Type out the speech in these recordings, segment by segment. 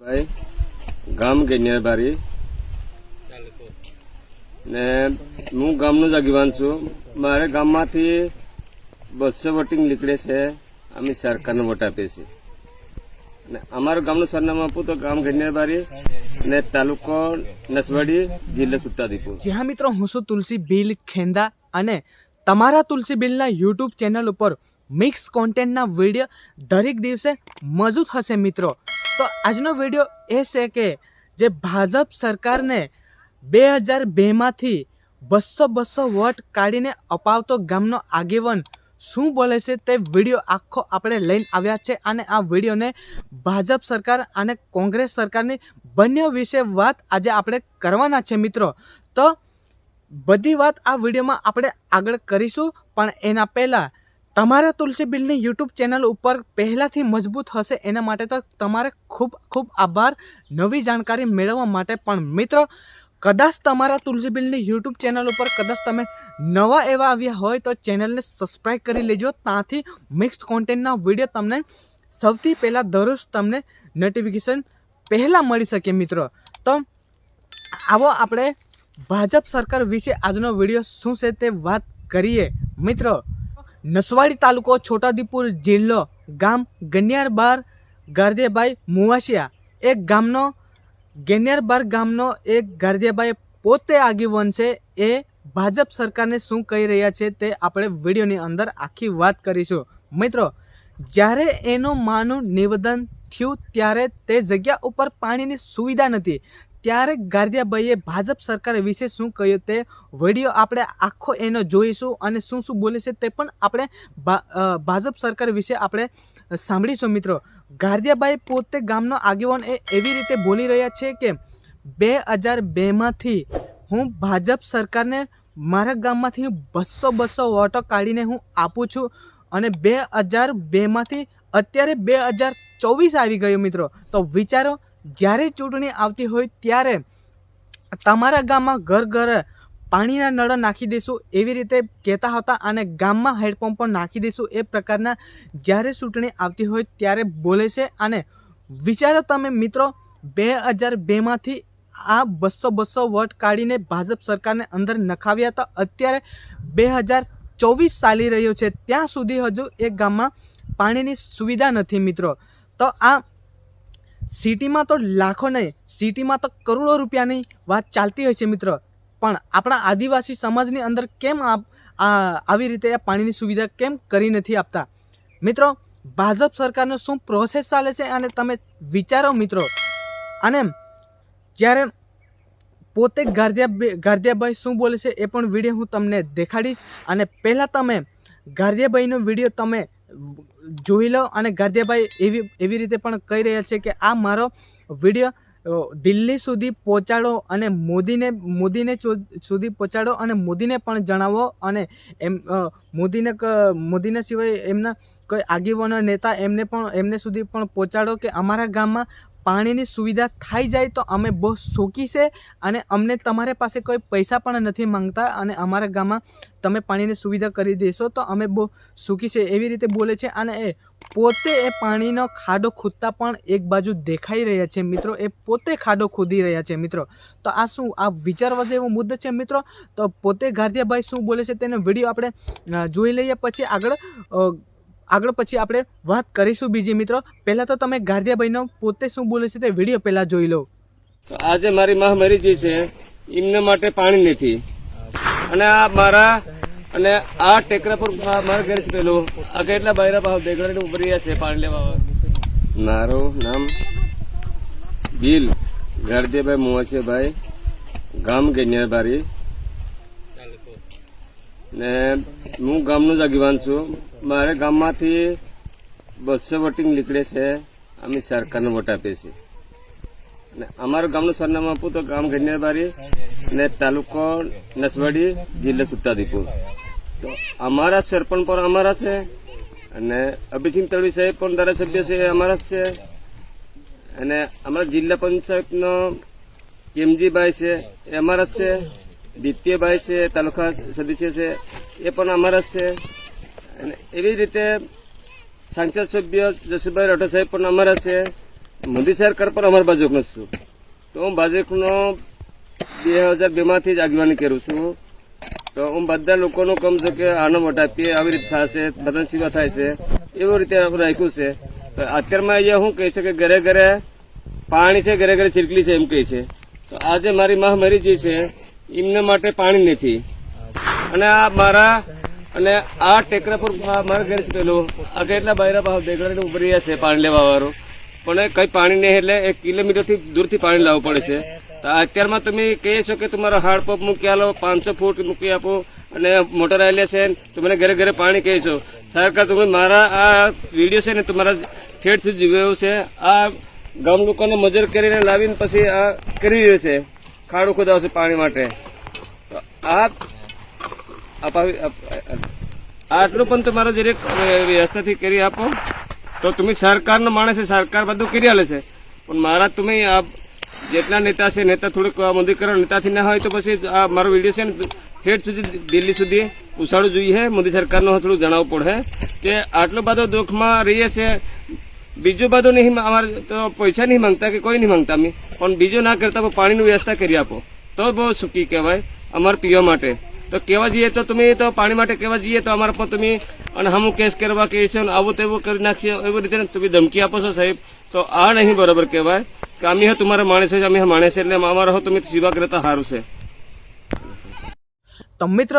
ભાઈ, ગામ ગેનિયાબારી ને હું ગામનો જ આગેવાન છું. મારે ગામમાંથી બસો વોટિંગ નીકળે છે. અમે સરકારને વોટ આપીએ છીએ. અને અમારું ગામનું સરનામું આપું તો ગામ ગેનિયાબારી ને તાલુકો નસવાડી, જિલ્લો છોટાઉદેપુર જી હા મિત્રો, હું છું તુલસી બિલ ખેંદા અને તમારા તુલસી બિલના યુટ્યુબ ચેનલ ઉપર મિક્સ કોન્ટેન્ટના વીડિયો દરેક દિવસે મજૂદ હશે મિત્રો. તો આજનો વીડિયો એ છે કે જે ભાજપ સરકારને બે હજાર બેમાંથી બસો બસો વોટ કાઢીને અપાવતો ગામનો આગેવાન શું બોલે છે તે વીડિયો આખો આપણે લઈને આવ્યા છે અને આ વિડીયોને ભાજપ સરકાર અને કોંગ્રેસ સરકારની બંને વિશે વાત આજે આપણે કરવાના છે મિત્રો. તો બધી વાત આ વિડીયોમાં આપણે આગળ કરીશું. પણ એના પહેલાં તમારા તુલસી બિલની યુટ્યુબ ચેનલ ઉપર પહેલાંથી મજબૂત હશે એના માટે તો તમારે ખૂબ ખૂબ આભાર, નવી જાણકારી મેળવવા માટે. પણ મિત્રો, કદાચ તમારા તુલસી બિલની યુટ્યુબ ચેનલ ઉપર કદાચ તમે નવા એવા આવ્યા હોય તો ચેનલને સબસ્ક્રાઈબ કરી લેજો. ત્યાંથી મિક્સ કોન્ટેન્ટના વીડિયો તમને સૌથી પહેલાં દરરોજ તમને નોટિફિકેશન પહેલાં મળી શકે મિત્રો. તો આવો આપણે ભાજપ સરકાર વિશે આજનો વીડિયો શું છે તે વાત કરીએ. મિત્રો નસવાડી તાલુકો છોટાદીપુર જિલ્લો ગામ ગનિયારબાર ગારદેભાઈ મુવાસિયા. એક ગામનો ગેનિયારબાર ગામનો એક ગારદેભાઈ પોતે આગેવાન છે. એ ભાજપ સરકારને શું કહી રહ્યા છે તે આપણે વિડીયોની અંદર આખી વાત કરીશું. મિત્રો, જ્યારે એનું માનું નિવેદન થયું ત્યારે તે જગ્યા ઉપર પાણીની સુવિધા નથી ત્યારે ગાર્દિયાબાઈએ ભાજપ સરકાર વિશે શું કહ્યું તે વીડિયો આપણે આખો એનો જોઈશું અને શું શું બોલે છે તે પણ આપણે ભાજપ સરકાર વિશે આપણે સાંભળીશું મિત્રો. ગાર્દિયાબાઈ પોતે ગામનો આગેવાન એ એવી રીતે બોલી રહ્યા છે કે, બે હજાર બેમાંથી હું ભાજપ સરકારને મારા ગામમાંથી બસો બસો વોટો કાઢીને હું આપું છું અને બે હજાર બેમાંથી અત્યારે બે હજાર ચોવીસ આવી ગયો મિત્રો. તો વિચારો જ્યારે ચૂંટણી આવતી હોય ત્યારે તમારા ગામમાં ઘર ઘર પાણીના નળ નાખી દઈશું એવી રીતે કહેતા હતા અને ગામમાં હેડપંપ પણ નાખી દઈશું એ પ્રકારના જ્યારે ચૂંટણી આવતી હોય ત્યારે બોલે છે અને વિચારો તમે મિત્રો, બે હજાર બેમાંથી આ બસો બસો વોટ કાઢીને ભાજપ સરકારને અંદર નખાવ્યા હતા. અત્યારે બે હજાર ચોવીસ ચાલી રહ્યો છે. ત્યાં સુધી હજુ એ ગામમાં પાણીની સુવિધા નથી મિત્રો. તો આ સિટીમાં તો લાખો નહીં, સિટીમાં તો કરોડો રૂપિયાની વાત ચાલતી હોય છે મિત્રો. પણ આપણા આદિવાસી સમાજની અંદર કેમ આવી રીતે પાણીની સુવિધા કેમ કરી નથી આપતા? મિત્રો, ભાજપ સરકારનો શું પ્રોસેસ ચાલે છે અને તમે વિચારો મિત્રો. અને જ્યારે પોતે ગારદિયા ગારદિયાભાઈ શું બોલે છે એ પણ વીડિયો હું તમને દેખાડીશ. અને પહેલાં તમે ગારદિયાભાઈનો વીડિયો તમે જોઈ લો અને ગાંધીભાઈ એવી એવી રીતે પણ કહી રહ્યા છે કે આ મારો વીડિયો દિલ્હી સુધી પહોંચાડો અને મોદીને મોદીને સુધી પહોંચાડો અને મોદીને પણ જણાવો અને એમ મોદીને મોદીના સિવાય એમના કોઈ આગેવાનો, નેતા એમને પણ, એમને સુધી પણ પહોંચાડો કે અમારા ગામમાં પાણીની સુવિધા થઈ જાય તો અમે બહુ શોખી છે અને અમને તમારી પાસે કોઈ પૈસા પણ નથી માંગતા અને અમારા ગામમાં તમે પાણીની સુવિધા કરી દેશો તો અમે બહુ સુખી છે એવી રીતે બોલે છે અને એ પોતે એ પાણીનો ખાડો ખોદતા પણ એક બાજુ દેખાઈ રહ્યા છે મિત્રો, એ પોતે ખાડો ખોદી રહ્યા છે મિત્રો. તો આ શું, આ વિચારવા જેવો મુદ્દો છે મિત્રો? તો પોતે ગારદિયાભાઈ શું બોલે છે તેનો વીડિયો આપણે જોઈ લઈએ પછી આગળ. આગળ પછી આપણે વાત કરીશું બીજી, મિત્રો. પહેલાં તો તમે ગાર્દિયાભાઈનો પોતે શું બોલે છે તે વીડિયો પહેલાં જોઈ લો. તો આજે મારી માં ગઈ છે. એમના માટે પાણી નથી. અને આ મારા અને આ ટેકરા પર મારા ઘેર પેલું. આ કેટલા બૈરા ભાવ દેગડા ઉભરી રહ્યા છે પાણી લેવા મારું નામ ગીલ ગરદેભાઈ મોહસીભાઈ ગામ ગેન્યાબારી ને હું ગામનો જ આગેવાન છું. મારે ગામમાંથી બસો વોટિંગ નીકળે છે. અમે સરકારને વોટ આપીએ છીએ. અને અમારું ગામનું સરનામું આપું તો ગામ ગણ્યાબારી અને તાલુકો નસવાડી, જિલ્લો સુટ્ટાદીપુર તો અમારા સરપંચ પણ અમારા છે અને અભિસિંહ તળવી સાહેબ પણ ધારાસભ્ય છે, એ અમારા જ છે. અને અમારા જિલ્લા પંચાયતનો કેમજીભાઈ છે, એ અમારા જ છે. દિત્યભાઈ છે, તાલુકા સદસ્ય છે, એ પણ અમારા જ છે. અને એવી રીતે સાંસદ સભ્ય જસુભાઈ રાઠોડ સાહેબ પણ અમારા છે. મોદી સરકાર પણ અમારા ભાજપનો છું. તો હું ભાજપનો બે હજાર બેમાંથી જ આગેવાની કરું છું. તો હું બધા લોકોનો કમ છે કે આનો વોટ આપીએ, આવી રીતે થશે, બધાની સેવા થાય છે. એવી રીતે રાખ્યું છે. તો અત્યારમાં અહીંયા શું કહે છે કે ઘરે ઘરે પાણી છે, ઘરે ઘરે ચીરકલી છે એમ કહે છે. તો આજે મારી મા મરી જે છે, એમના માટે પાણી નથી. અને આ મારા અને આ ટેકરા પર મારા ઘરે પેલું આ કેટલા બાયરા ભાવ દેગડા ઉપર રહ્યા છે પાણી લેવા વાળો. પણ કઈ પાણી નહીં એટલે એક કિલોમીટરથી દૂરથી પાણી લાવવું પડે છે. તો અત્યારમાં તમે કહે છો કે તમારો હાર્ડ પંપ મૂકી આલો, પાંચસો ફૂટ મૂકી આપો, અને મોટર આવેલી છે તો મને ઘરે ઘરે પાણી કહે છો. સરકાર તમે મારા આ વીડિયો છે ને, તમારા ઠેઠ સુધી જોયું છે. આ ગામ લોકોને મજૂર કરીને લાવીને પછી આ કરી રહ્યો છે. ખાડો ખોદાવશે પાણી માટે. આ અપાવી આટલું પણ તમારો જરીક વ્યવસ્થાથી કરી આપો, તો તમે સરકારનો માણસ સરકાર બધું કરી આલે છે. પણ મારા તમે આ જેટલા નેતા છે, નેતા થોડુંક મોદીકરણ નેતાથી ના હોય તો પછી આ મારો વીડિયો છે ને, ઠેઠ સુધી, દિલ્હી સુધી ઉછાળવું જોઈએ મોદી સરકારનું થોડું જણાવવું પડે કે આટલો બધો દુઃખમાં રહીએ છે. બીજું બધું નહીં અમારે તો પૈસા નહીં માંગતા કે કોઈ નહીં માંગતા અમે. પણ બીજું ના કરતા પણ પાણીની વ્યવસ્થા કરી આપો. તો બહુ સુખી કહેવાય અમારે પીવા માટે. તો કહેવા જઈએ તો તમે તો પાણી માટે કહેવા જઈએ તો અમારા પર તમે અને હમ કેસ કરવા કે છે આવું તેવું કરી નાખશે એવી રીતે તમે ધમકી આપો છો સાહેબ. તો આ નહીં બરાબર કહેવાય કે અમે તમારા માણસ છે, અમે માણસ એટલે અમારા હો તમે સેવા કરતા સારું છે. તો મિત્ર,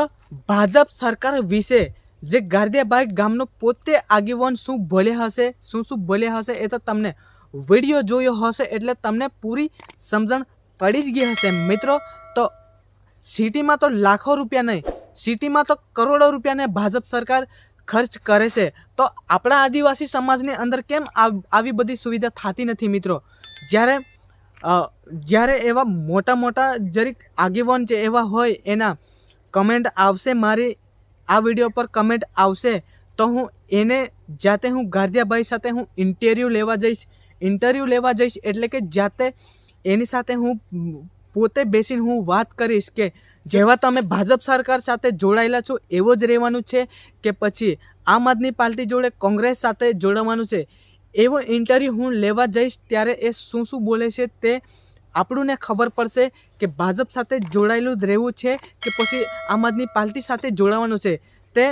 ભાજપ સરકાર વિશે જે ગારદિયાભાઈ ગામનો પોતે આગેવાન શું ભલે હશે, શું શું ભલે હશે એ તો તમને વીડિયો જોયો હશે એટલે તમને પૂરી સમજણ પડી જ ગઈ હશે. મિત્રો સિટીમાં તો લાખો રૂપિયા નહીં, સિટીમાં તો કરોડો રૂપિયાને ભાજપ સરકાર ખર્ચ કરે છે. તો આપણા આદિવાસી સમાજની અંદર કેમ આવ- બધી સુવિધા થતી નથી મિત્રો? જ્યારે જ્યારે એવા મોટા મોટા જરીક આગેવાન જે એવા હોય એના કમેન્ટ આવશે, મારી આ વીડિયો પર કમેન્ટ આવશે, તો હું એને જાતે હું ગાર્ધિયાભાઈ સાથે હું ઇન્ટરવ્યૂ લેવા જઈશ. ઇન્ટરવ્યૂ લેવા જઈશ એટલે કે જાતે એની સાથે હું પોતે બેસીને હું વાત કરીશ કે જેવા તમે ભાજપ સરકાર સાથે જોડાયેલા છો, એવો જ રહેવાનું છે કે પછી આમ આદમી પાર્ટી જોડે કોંગ્રેસ સાથે જોડાવાનું છે, એવો ઇન્ટરવ્યૂ હું લેવા જઈશ ત્યારે એ શું શું બોલે છે તે આપણને ખબર પડશે કે ભાજપ સાથે જોડાયેલું જ રહેવું છે કે પછી આમ આદમી પાર્ટી સાથે જોડાવાનું છે. તે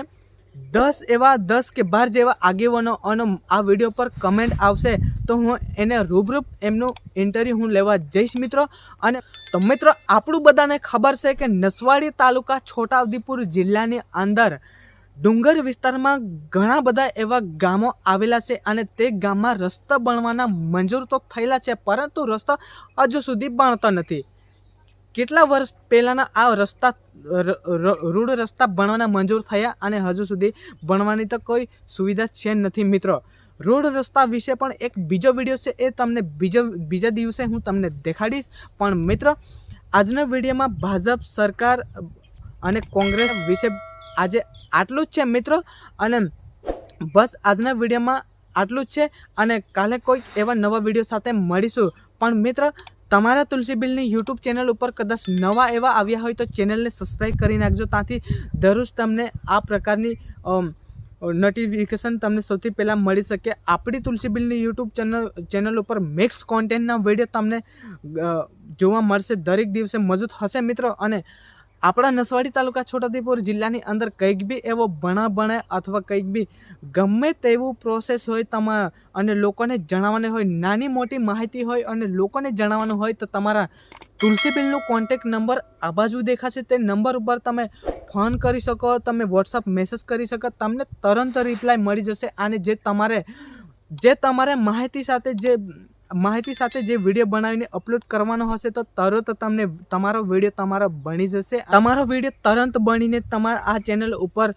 દસ એવા દસ કે બાર જેવા આગેવાનો અને આ વીડિયો પર કમેન્ટ આવશે, તો હું એને રૂબરૂપ એમનું ઇન્ટરવ્યૂ હું લેવા જઈશ મિત્રો. અને તો મિત્રો, આપણું બધાને ખબર છે કે નસવાડી તાલુકા છોટાઉદેપુર જિલ્લાની અંદર ડુંગર વિસ્તારમાં ઘણા બધા એવા ગામો આવેલા છે અને તે ગામમાં રસ્તા બનવાના મંજૂર તો થયેલા છે, પરંતુ રસ્તા હજુ સુધી બનતા નથી. કેટલા વર્ષ પહેલાંના આ રસ્તા, ર- ર- રસ્તા બનવાના મંજૂર થયા અને હજુ સુધી બનવાની તો કોઈ સુવિધા છે નથી, મિત્રો. રોડ રસ્તા વિશે પણ એક બીજો વીડિયો છે, એ તમને બીજો, બીજા દિવસે હું તમને દેખાડીશ. પણ મિત્રો, આજના વિડીયોમાં ભાજપ સરકાર અને કોંગ્રેસ વિશે આજે આટલું જ છે, મિત્રો. અને બસ આજના વિડીયોમાં આટલું જ છે. અને કાલે કોઈક એવા નવા વીડિયો સાથે મળીશું. પણ મિત્ર તમારા તુલસી બિલની યુટ્યુબ ચેનલ ઉપર કદાચ નવા એવા આવ્યા હોય તો ચેનલને સબસ્ક્રાઈબ કરી નાખજો. ત્યાંથી દરરોજ તમને આ પ્રકારની નોટિફિકેશન તમને સૌથી પહેલાં મળી શકે. આપણી તુલસી બિલની યુટ્યુબ ચેનલ ચેનલ ઉપર મિક્સ કોન્ટેન્ટના વીડિયો તમને જોવા મળશે. દરેક દિવસે મજૂત હશે મિત્રો. અને આપણા નસવાડી તાલુકા છોટાઉદેપુર જિલ્લાની અંદર કંઈક બી એવો ભણા ભણે અથવા કંઈક બી ગમે તેવું પ્રોસેસ હોય તમારા અને લોકોને જણાવવાની હોય, નાની મોટી માહિતી હોય અને લોકોને જણાવવાનું હોય, તો તમારા તુલસીબેનનો કોન્ટેક નંબર આ બાજુ દેખાશે. તે નંબર ઉપર તમે ફોન કરી શકો, તમે વોટ્સઅપ મેસેજ કરી શકો, તમને તરંત રિપ્લાય મળી જશે. અને જે તમારે જે તમારે માહિતી સાથે જે માહિતી સાથે જે વીડિયો બનાવીને અપલોડ કરવાનો હશે તો તરત તમને તમારો વીડિયો તમારો બની જશે. તમારો વીડિયો તરત બનીને તમારા આ ચેનલ ઉપર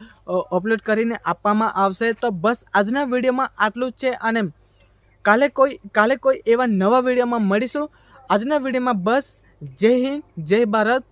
અપલોડ કરીને આપવામાં આવશે. તો બસ આજના વિડીયોમાં આટલું જ છે અને કાલે કોઈ કાલે કોઈ એવા નવા વિડીયોમાં મળીશું. આજના વિડીયોમાં બસ જય હિન્દ, જય ભારત.